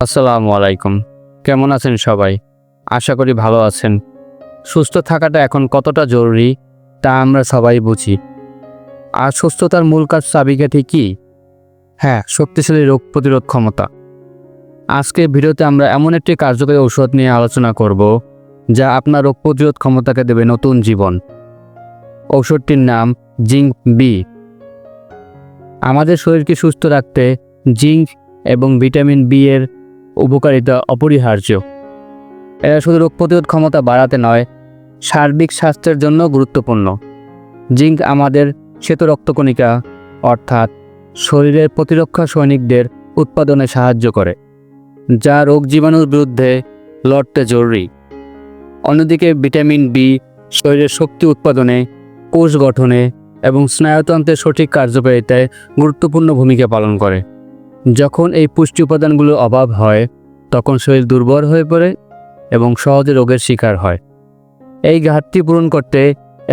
আসসালামু আলাইকুম। কেমন আছেন সবাই? আশা করি ভালো আছেন। সুস্থ থাকাটা এখন কতটা জরুরি, তা আমরা সবাই বুঝি। আর সুস্থতার মূল কাজ চাবিকাঠি কি? হ্যাঁ শক্তিশালী রোগ প্রতিরোধ ক্ষমতা। আজকের ভিডিওতে আমরা এমন একটি কার্যকরী ঔষধ নিয়ে আলোচনা করব, যা আপনার রোগ প্রতিরোধ ক্ষমতাকে দেবে নতুন জীবন। ঔষধটির নাম জিঙ্ক বি। আমাদের শরীরকে সুস্থ রাখতে জিঙ্ক এবং ভিটামিন বি এর উপকারিতা অপরিহার্য। এরা শুধু রোগ প্রতিরোধ ক্ষমতা বাড়াতে নয়, সার্বিক স্বাস্থ্যের জন্য গুরুত্বপূর্ণ। জিঙ্ক আমাদের শ্বেত রক্তকণিকা, অর্থাৎ শরীরের প্রতিরক্ষা সৈনিকদের উৎপাদনে সাহায্য করে, যা রোগ জীবাণুর বিরুদ্ধে লড়তে জরুরি। অন্যদিকে ভিটামিন বি শরীরের শক্তি উৎপাদনে, কোষ গঠনে এবং স্নায়ুতন্ত্রের সঠিক কার্যকারিতায় গুরুত্বপূর্ণ ভূমিকা পালন করে। যখন এই পুষ্টি উপাদানগুলোর অভাব হয়, তখন শরীর দুর্বল হয়ে পড়ে এবং সহজে রোগের শিকার হয়। এই ঘাটতি পূরণ করতে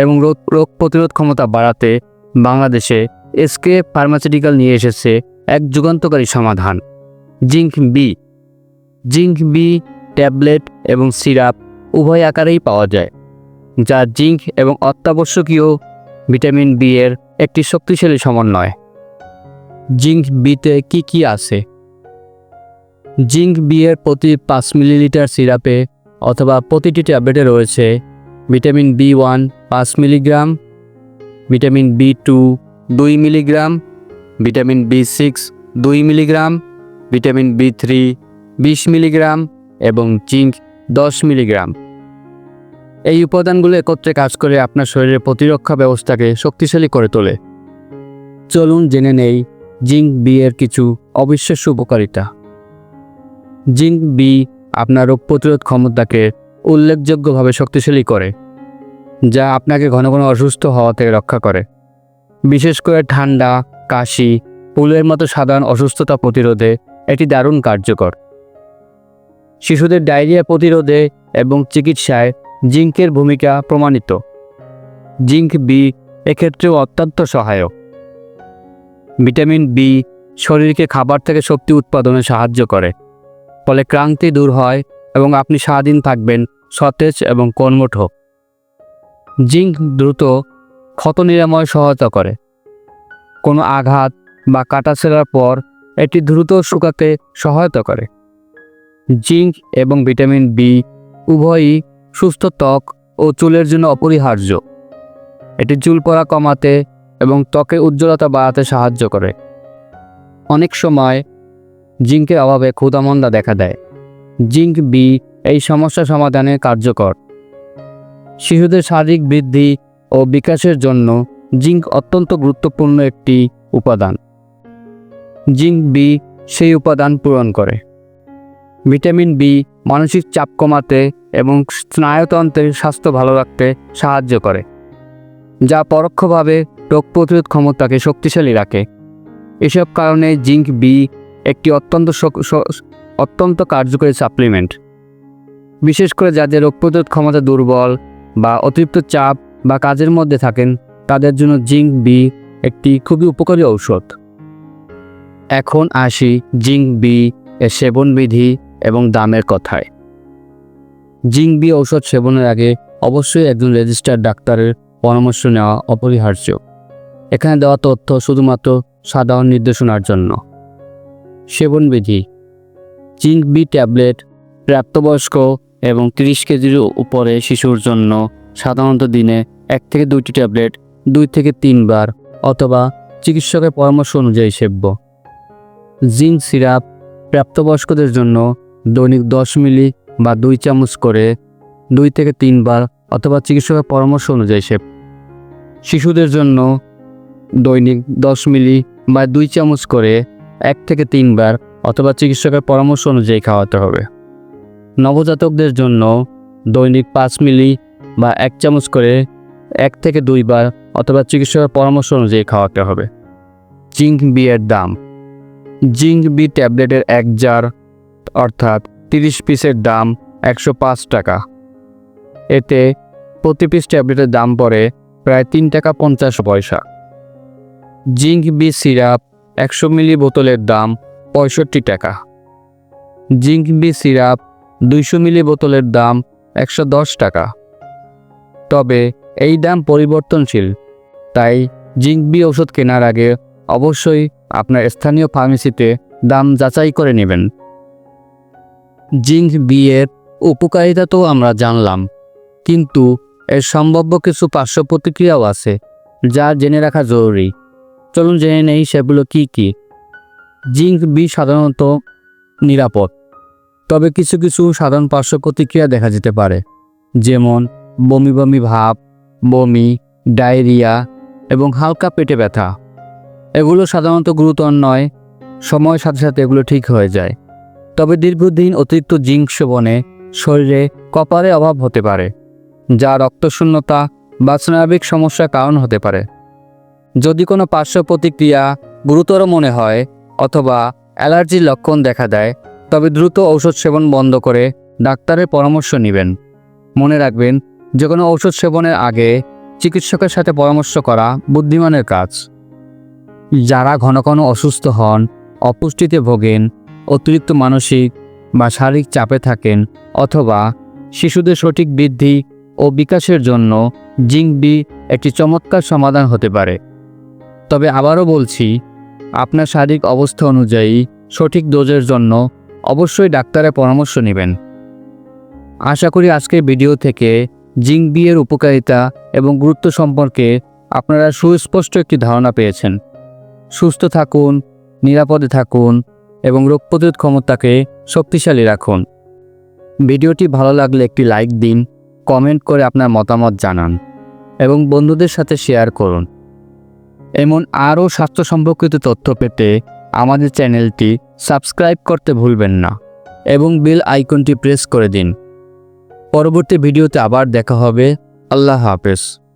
এবং রোগ রোগ প্রতিরোধ ক্ষমতা বাড়াতে বাংলাদেশে এসকে ফার্মাসিউটিক্যাল নিয়ে এসেছে এক যুগান্তকারী সমাধান, zinc B. Zinc B tablet এবং সিরাপ উভয় আকারেই পাওয়া যায়, যা জিঙ্ক এবং অত্যাবশ্যকীয় ভিটামিন বি এর একটি শক্তিশালী সমন্বয়। জিঙ্ক বিতে কি কি আছে? জিঙ্ক বি এর প্রতি পাঁচ মিলিলিটার সিরাপে অথবা প্রতিটি ট্যাবলেটে রয়েছে ভিটামিন বি ওয়ান পাঁচ মিলিগ্রাম, ভিটামিন বি টু দুই মিলিগ্রাম, ভিটামিন বি সিক্স দুই মিলিগ্রাম, ভিটামিন বি থ্রি বিশ মিলিগ্রাম এবং জিঙ্ক দশ মিলিগ্রাম। এই উপাদানগুলো একত্রে কাজ করে আপনার শরীরের প্রতিরক্ষা ব্যবস্থাকে শক্তিশালী করে তোলে। চলুন জেনে নেই জিঙ্ক বি এর কিছু অবিশ্বাস্য উপকারিতা। জিঙ্ক বি আপনার রোগ প্রতিরোধ ক্ষমতাকে উল্লেখযোগ্যভাবে শক্তিশালী করে, যা আপনাকে ঘন ঘন অসুস্থ হওয়া থেকে রক্ষা করে। বিশেষ করে ঠান্ডা, কাশি, পুলের মতো সাধারণ অসুস্থতা প্রতিরোধে এটি দারুণ কার্যকর। শিশুদের ডায়রিয়া প্রতিরোধে এবং চিকিৎসায় জিঙ্কের ভূমিকা প্রমাণিত। জিঙ্ক বি এক্ষেত্রেও অত্যন্ত সহায়ক। ভিটামিন বি শরীরকে খাবার থেকে শক্তি উৎপাদনে সাহায্য করে। ফলে ক্লান্তি দূর হয় এবং আপনি সারাদিন থাকবেন সতেজ এবং কর্মঠ। জিঙ্ক দ্রুত ক্ষত নিরাময় সহায়তা করে। কোনো আঘাত বা কাটা ছেঁড়ার পর এটি দ্রুত শুকাতে সহায়তা করে। জিঙ্ক এবং ভিটামিন বি উভয়ই সুস্থ ত্বক ও চুলের জন্য অপরিহার্য। এটি চুল পড়া কমাতে এবং ত্বকের উজ্জ্বলতা বাড়াতে সাহায্য করে। অনেক সময় জিঙ্কের অভাবে ক্ষুদামন্দা দেখা দেয়। জিঙ্ক বি এই সমস্যা সমাধানে কার্যকর। শিশুদের শারীরিক বৃদ্ধি ও বিকাশের জন্য জিঙ্ক অত্যন্ত গুরুত্বপূর্ণ একটি উপাদান। জিঙ্ক বি সেই উপাদান পূরণ করে। ভিটামিন বি মানসিক চাপ কমাতে এবং স্নায়ুতন্ত্রের স্বাস্থ্য ভালো রাখতে সাহায্য করে, যা পরোক্ষভাবে রোগ প্রতিরোধ ক্ষমতাকে শক্তিশালী রাখে। এসব কারণে জিঙ্ক বি একটি অত্যন্ত অত্যন্ত কার্যকরী সাপ্লিমেন্ট। বিশেষ করে যাদের রোগ প্রতিরোধ ক্ষমতা দুর্বল বা অতিরিক্ত চাপ বা কাজের মধ্যে থাকেন, তাদের জন্য জিঙ্ক বি একটি খুবই উপকারী ঔষধ। এখন আসি জিঙ্ক বি এর সেবনবিধি এবং দামের কথায়। জিঙ্ক বি ঔষধ সেবনের আগে অবশ্যই একজন রেজিস্টার্ড ডাক্তারের পরামর্শ নেওয়া অপরিহার্য। এখানে দেওয়া তথ্য শুধুমাত্র সাধারণ নির্দেশনার জন্য। সেবনবিধি জিঙ্ক বি ট্যাবলেট প্রাপ্তবয়স্ক এবং তিরিশ কেজির উপরে শিশুর জন্য সাধারণত দিনে এক থেকে দুইটি ট্যাবলেট দুই থেকে তিনবার অথবা চিকিৎসকের পরামর্শ অনুযায়ী সেব্য। জিঙ্ক সিরাপ প্রাপ্তবয়স্কদের জন্য দৈনিক দশ মিলি বা দুই চামচ করে দুই থেকে তিনবার অথবা চিকিৎসকের পরামর্শ অনুযায়ী সেব শিশুদের জন্য দৈনিক দশ মিলি বা দুই চামচ করে এক থেকে তিনবার অথবা চিকিৎসকের পরামর্শ অনুযায়ী খাওয়াতে হবে। নবজাতকদের জন্য দৈনিক পাঁচ মিলি বা এক চামচ করে এক থেকে দুইবার অথবা চিকিৎসকের পরামর্শ অনুযায়ী খাওয়াতে হবে। জিঙ্ক বি এর দাম। জিঙ্ক বি ট্যাবলেটের এক জার অর্থাৎ তিরিশ পিসের দাম একশো পাঁচ টাকা। এতে প্রতি পিস ট্যাবলেটের দাম পড়ে প্রায় তিন টাকা পঞ্চাশ পয়সা। জিঙ্ক বি সিরাপ একশো মিলি বোতলের দাম পঁয়ষট্টি টাকা। জিঙ্ক বি সিরাপ দুইশো মিলি বোতলের দাম একশো দশ টাকা। তবে এই দাম পরিবর্তনশীল, তাই জিঙ্ক বি ওষুধ কেনার আগে অবশ্যই আপনার স্থানীয় ফার্মেসিতে দাম যাচাই করে নেবেন। জিঙ্ক বি এর উপকারিতা তো আমরা জানলাম, কিন্তু এর সম্ভাব্য কিছু পার্শ্ব প্রতিক্রিয়াও আছে, যা জেনে রাখা জরুরি। চলুন জেনে নেই সেগুলো কি কি। জিঙ্ক বি সাধারণত নিরাপদ, তবে কিছু কিছু সাধারণ পার্শ্ব প্রতিক্রিয়া দেখা যেতে পারে, যেমন বমি বমি ভাব, বমি, ডায়রিয়া এবং হালকা পেটে ব্যথা। এগুলো সাধারণত গুরুতর নয়, সময়ের সাথে সাথে এগুলো ঠিক হয়ে যায়, তবে দীর্ঘদিন অতিরিক্ত জিঙ্ক সেবনে শরীরে কপারে অভাব হতে পারে, যা রক্তশূন্যতা বা স্নায়বিক সমস্যার কারণ হতে পারে। যদি কোনো পার্শ্ব প্রতিক্রিয়া গুরুতর মনে হয় অথবা অ্যালার্জির লক্ষণ দেখা দেয়, তবে দ্রুত ঔষধ সেবন বন্ধ করে ডাক্তারের পরামর্শ নেবেন। মনে রাখবেন যে কোনো ঔষধ সেবনের আগে চিকিৎসকের সাথে পরামর্শ করা বুদ্ধিমানের কাজ। যারা ঘন ঘন অসুস্থ হন, অপুষ্টিতে ভোগেন, অতিরিক্ত মানসিক বা শারীরিক চাপে থাকেন অথবা শিশুদের সঠিক বৃদ্ধি ও বিকাশের জন্য জিঙ্ক বি একটি চমৎকার সমাধান হতে পারে। তবে আবারও বলছি, আপনার শারীরিক অবস্থা অনুযায়ী সঠিক ডোজের জন্য অবশ্যই ডাক্তারের পরামর্শ নেবেন। আশা করি আজকের ভিডিও থেকে জিঙ্ক বিয়ের উপকারিতা এবং গুরুত্ব সম্পর্কে আপনারা সুস্পষ্ট একটি ধারণা পেয়েছেন। সুস্থ থাকুন, নিরাপদে থাকুন এবং রোগ প্রতিরোধ ক্ষমতাকে শক্তিশালী রাখুন। ভিডিওটি ভালো লাগলে একটি লাইক দিন, কমেন্ট করে আপনার মতামত জানান এবং বন্ধুদের সাথে শেয়ার করুন। এমন আরও স্বাস্থ্য সম্পর্কিত তথ্য পেতে আমাদের চ্যানেলটি সাবস্ক্রাইব করতে ভুলবেন না এবং বেল আইকনটি প্রেস করে দিন। পরবর্তী ভিডিওতে আবার দেখা হবে। আল্লাহ হাফেজ।